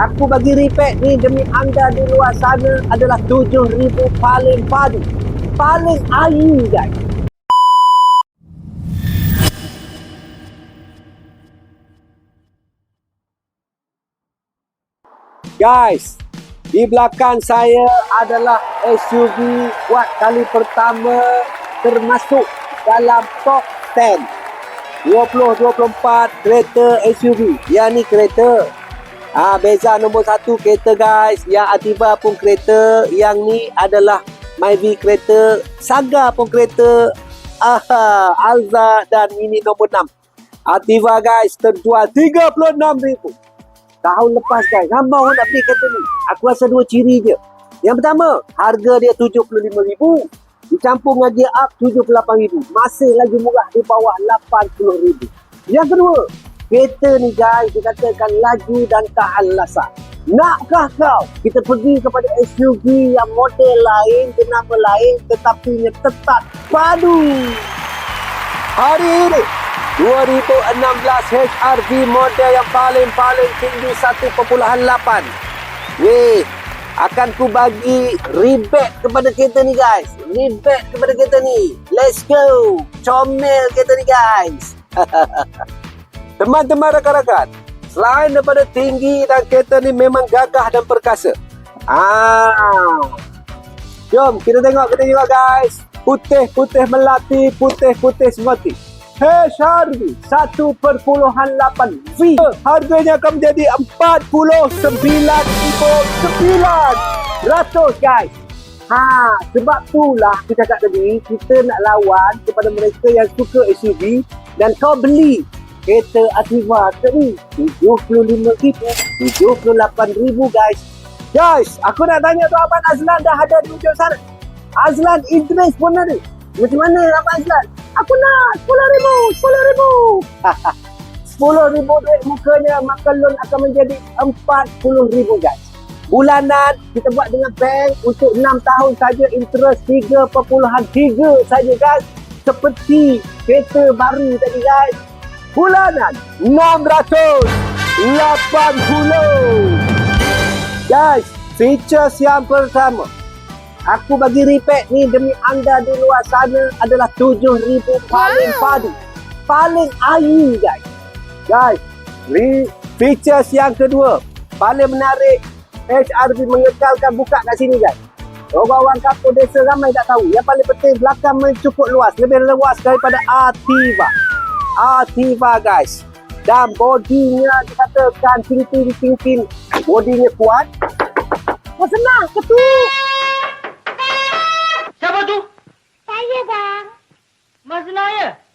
Aku bagi repack ni demi anda di luar sana adalah 7,000 paling padu. Paling ayu guys. Guys, di belakang saya adalah SUV buat kali pertama termasuk dalam top 10 2024 kereta SUV. Yang ni kereta. Ah beza nombor satu kereta guys. Yang Ativa pun kereta. Yang ni adalah Myvi kereta. Saga pun kereta. Ah, Alza dan ini nombor 6. Ativa guys terjual 36,000 tahun lepas guys. Ramai orang nak beli kereta ni. Aku rasa dua ciri je. Yang pertama, harga dia RM75,000. Dicampur dengan gear up RM78,000. Masih lagi murah di bawah RM80,000. Yang kedua, kereta ni guys dikatakan laju dan tahan lasak. Nakkah kau kita pergi kepada SUV yang model lain, jenama lain tetapi tetap padu. Hari ini 2016 HRV model yang paling-paling tinggi 1.8. Weh, akan ku bagi rebate kepada kereta ni guys. Rebate kepada kereta ni. Let's go. Comel kereta ni guys. Teman-teman rakan-rakan, selain daripada tinggi dan kereta ni memang gagah dan perkasa. Ah. Jom kita tengok kita tengok guys. Putih-putih melati, putih-putih semati. HRV 1.8 V harganya akan menjadi 49,900 guys ha sebab itulah aku cakap tadi kita nak lawan kepada mereka yang suka SUV dan kau beli kereta Ativa tadi 75,000 78,000 guys. Guys aku nak tanya tu Abang Azlan dah ada di ujung sana? Azlan Idris pun ada. Macam mana Abang Azlan? Aku nak 10,000 10,000 10,000 duit mukanya maka loan akan menjadi 40,000 guys. Bulanan kita buat dengan bank untuk 6 tahun saja interest 3.3 saja guys. Seperti kereta baru tadi guys bulanan 680 guys features yang pertama aku bagi repack ni demi anda di luar sana adalah 7,000 paling padu paling ayu guys guys re- features yang kedua paling menarik HRV mengekalkan buka kat sini guys Orang-orang kampung desa ramai tak tahu. Yang paling penting belakang mencukup luas. Lebih luas daripada Ativa. Ativa guys. Dan bodinya dikatakan tingting-tingting. Bodinya kuat. Oh senang. Ketuk. Siapa tu? Saya bang. Mas Naya.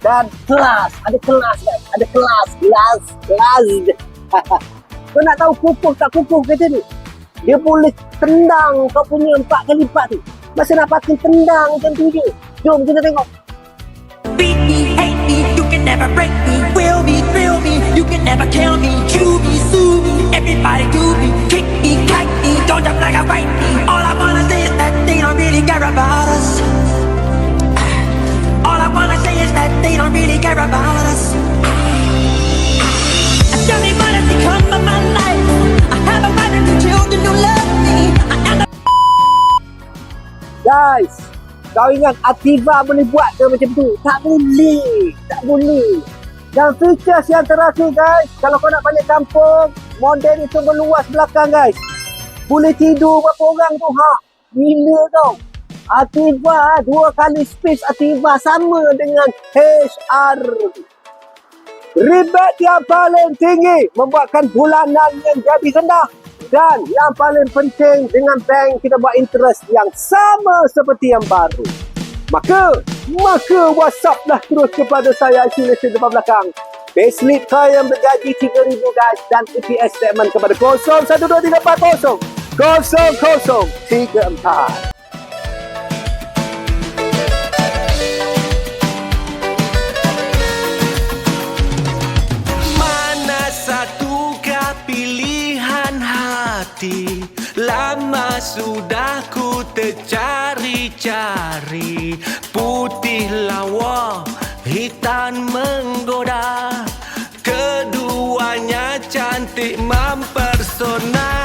Dan kelas. Ada kelas guys. Ada kelas. Kelas. Kelas. Kau nak tahu kukuh tak kukuh kereta ni? Dia boleh tendang kau punya empat kali lipat tu. Masa nak pakai tendang macam tu je. Jom kita tengok. Beat me, hate me, you can never break me. Will me, thrill me, you can never kill me. Chew me, sue me, everybody do me. Kick me, kite me, don't jump like a white me. Guys, kau ingat Ativa boleh buat ke macam tu? Tak boleh. Tak boleh. Dan features yang terakhir guys, kalau kau nak balik kampung, model itu meluas belakang guys. Boleh tidur berapa orang tu? Ha, gila tau. Ativa, dua kali space Ativa sama dengan HR. Rebate yang paling tinggi membuatkan bulanan yang jadi rendah. Dan yang paling penting dengan bank kita buat interest yang sama seperti yang baru. Maka, maka WhatsApp lah terus kepada saya isolation depan belakang. Payslip saya yang bergaji 3,000 guys dan EPS statement kepada 012340 0034. Sudah ku tercari-cari. Putih lawa, hitam menggoda. Keduanya cantik mempersona